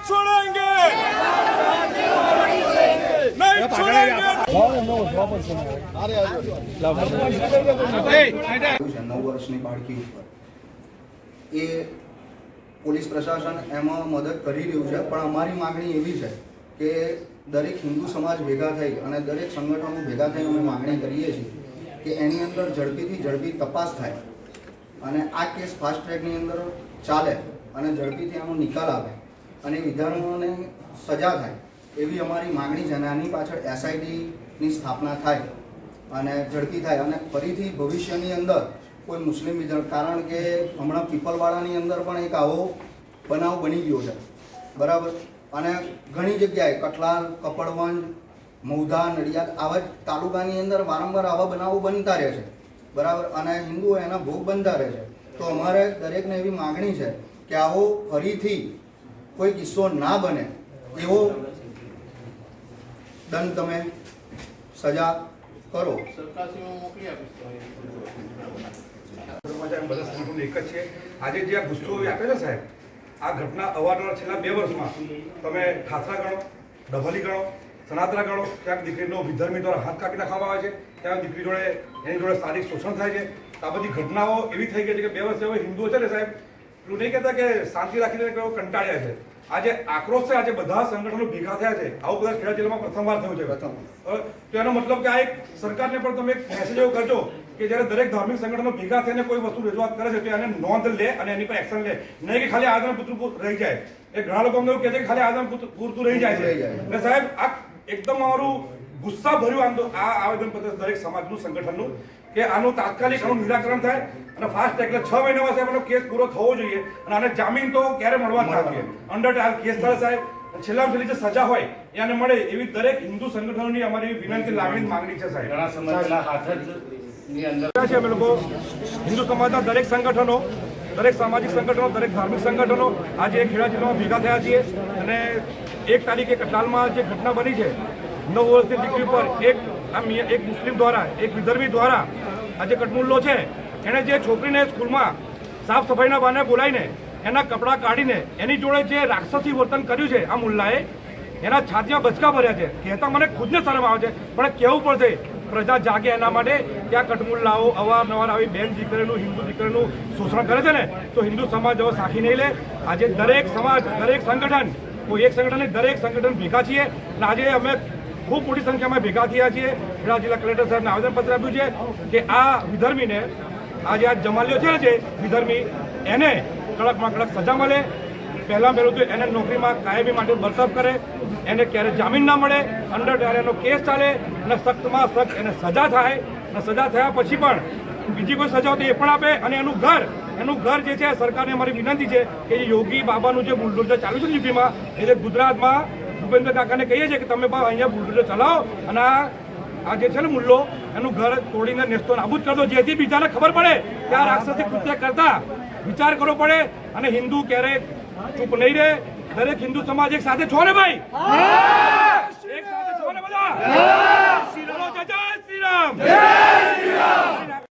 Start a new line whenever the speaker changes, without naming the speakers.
नहीं छोड़ेंगे नहीं छोड़ेंगे
છે નવ વર્ષની બાળકી ઉપર એ પોલીસ પ્રશાસન એમાં મદદ કરી રહ્યું છે પણ અમારી માગણી એવી છે કે દરેક હિન્દુ સમાજ ભેગા થઈ અને દરેક સંગઠનો ભેગા થઈને અમે માગણી કરીએ છીએ કે એની અંદર ઝડપીથી ઝડપી તપાસ થાય અને આ કેસ ફાસ્ટ ટ્રેકની અંદર ચાલે અને ઝડપીથી આનો નિકાલ આવે અને વિધાનોને સજા થાય એવી અમારી માગણી છે અને આની પાછળ એસઆઈટીની સ્થાપના થાય અને ઝડપી થાય અને ફરીથી ભવિષ્યની અંદર કોઈ મુસ્લિમ વિધાન, કારણ કે હમણાં પીપલવાળાની અંદર પણ એક આવો બનાવ બની ગયો છે. બરાબર? અને ઘણી જગ્યાએ કઠલાલ, કપડવંજ, મૌધા, નડિયાદ આવા જ તાલુકાની અંદર વારંવાર આવા બનાવો બનતા રહે છે. બરાબર? અને હિન્દુઓ એના ભોગ બનતા રહે છે. તો અમારે દરેકને એવી માગણી છે કે આવો ફરીથી કોઈ કિસ્સો ના બને એવો દંડ તમે સજા કરો.
બધા સંગઠનો એક જ છે. આજે જે આ ગુસ્સો આપે છે સાહેબ આ ઘટના અવારનવાર છેલ્લા બે વર્ષમાં તમે ખાસરા ગણો ડભલી ગણો સનાતરા ગણો ક્યાંક દીકરીનો વિધર્મી દ્વારા હાથ કાપી નાખવામાં આવે છે ત્યાં દીકરી જોડે એની જોડે શારીરિક શોષણ થાય છે. આ બધી ઘટનાઓ એવી થઈ ગઈ છે કે બે વર્ષ હવે હિન્દુઓ છે ને સાહેબ. પેલું નહીં કહેતા કે શાંતિ રાખીને કંટાળ્યા છે. આજે આક્રોશ છે આજે બધા સંગઠનો ભેગા થયા છે. આવું બધા ખેડા જિલ્લામાં પ્રથમવાર થયું છે.
પ્રથમ.
તો એનો મતલબ કે આ એક સરકારને પણ તમે એક મેસેજ એવો કરજો કે જ્યારે દરેક ધાર્મિક સંગઠનો ભેગા થઈને કોઈ વસ્તુ રજૂઆત કરે છે તો એને નોંધ લે અને એની પર એક્શન લે. નહીં કે ખાલી આદમ પૂરતું રહી જાય. એ ઘણા લોકો અમને એવું કહે છે કે ખાલી આદમ પૂરતું રહી જાય છે. એટલે સાહેબ આ એકદમ અમારું ગુસ્સા ભર્યું આંદો આ આવેદન પત્ર દરેક સમાજનું સંગઠનનું કે આનું તાત્કાલિક આનું નિરાકરણ થાય અને ફાસ્ટ એટલે છ મહિનામાં સાહેબ આપણો કેસ પૂરો થવો જોઈએ અને આને જામીન તો ક્યારે મળવા જ જોઈએ અંડર ટ્રાયલ કેસ થાય સાહેબ છેલ્લામાં છેલ્લી જે સજા હોય એ આને મળે એવી દરેક હિન્દુ સંગઠનોની અમારી વિનંતી લાગણી માંગણી છે સાહેબ. છે અમે લોકો હિન્દુ સમાજના દરેક સંગઠનો દરેક સામાજિક સંગઠનો દરેક ધાર્મિક સંગઠનો આજે ખેડા જિલ્લામાં ભેગા થયા છીએ અને એક તારીખે કટલાલમાં જે ઘટના બની છે, નવ વર્ષની દીકરી પર એક, આમ એક મુસ્લિમ દ્વારા, એક વિધર્મી દ્વારા આ જે કટમુલ્લો છે, એણે જે છોકરીને સ્કૂલમાં સાફ સફાઈના બહાને બોલાવીને એના કપડાં કાઢીને એની જોડે જે રાક્ષસી વર્તન કર્યું છે, આ મુલ્લાએ, એના છાતીમાં બચકા ભર્યા છે. કહેતા મને ખુદને શરમ આવે છે, પણ કહેવું પડશે, પ્રજા જાગે એના માટે આ કટમુલ્લાઓ અવારનવાર આવી બેન દીકરીનું, હિન્દુ દીકરીનું શોષણ કરે છે ને, તો હિન્દુ સમાજ હવે સાખી નહીં લે. આજે દરેક સમાજ, દરેક સંગઠન કોઈ એક સંગઠન દરેક સંગઠન ભેગા છીએ. અને આજે અમે ખૂબ મોટી સંખ્યામાં ભેગા થયા છીએ. ખેડા જિલ્લા કલેક્ટર સાહેબને આવેદનપત્ર આપ્યું છે કે આ વિધર્મીને આજે આ જમાલ્યો છે જે વિધર્મી, એને કડકમાં કડક સજા મળે. પહેલાં પહેલું તો એને નોકરીમાં કાયમી માટે બરતફ કરે. એને ક્યારે જામીન ના મળે. અંડર ડાયરેનો કેસ ચાલે અને સખ્તમાં સખ્ત એને સજા થાય. અને સજા થયા પછી પણ બીજી કોઈ સજા તો એ પણ આપે અને એનું ઘર એનું ઘર જે છે સરકારને મારી વિનંતી છે કે યોગી બાબાનું જે બુલડોઝર ચાલુ છે યુપીમાં એ જે ગુજરાતમાં ભૂપેન્દ્ર કાકાને કહીએ છીએ કે તમે બા અહીંયા બુલડોઝર ચલાવો અને આ જે છે ને મુલ્લો એનું ઘર તોડીને નેસ્તો નાબૂદ કરતો જેથી બીજાને ખબર પડે કે આ રાક્ષસિક કૃત્ય કરતા. વિચાર કરવો પડે અને હિન્દુ ક્યારે ચૂપ નહીં રહે. દરેક હિન્દુ સમાજ એક સાથે છો ને ભાઈ? એક સાથે છો ને બધા? શ્રી રામ. જય શ્રી રામ.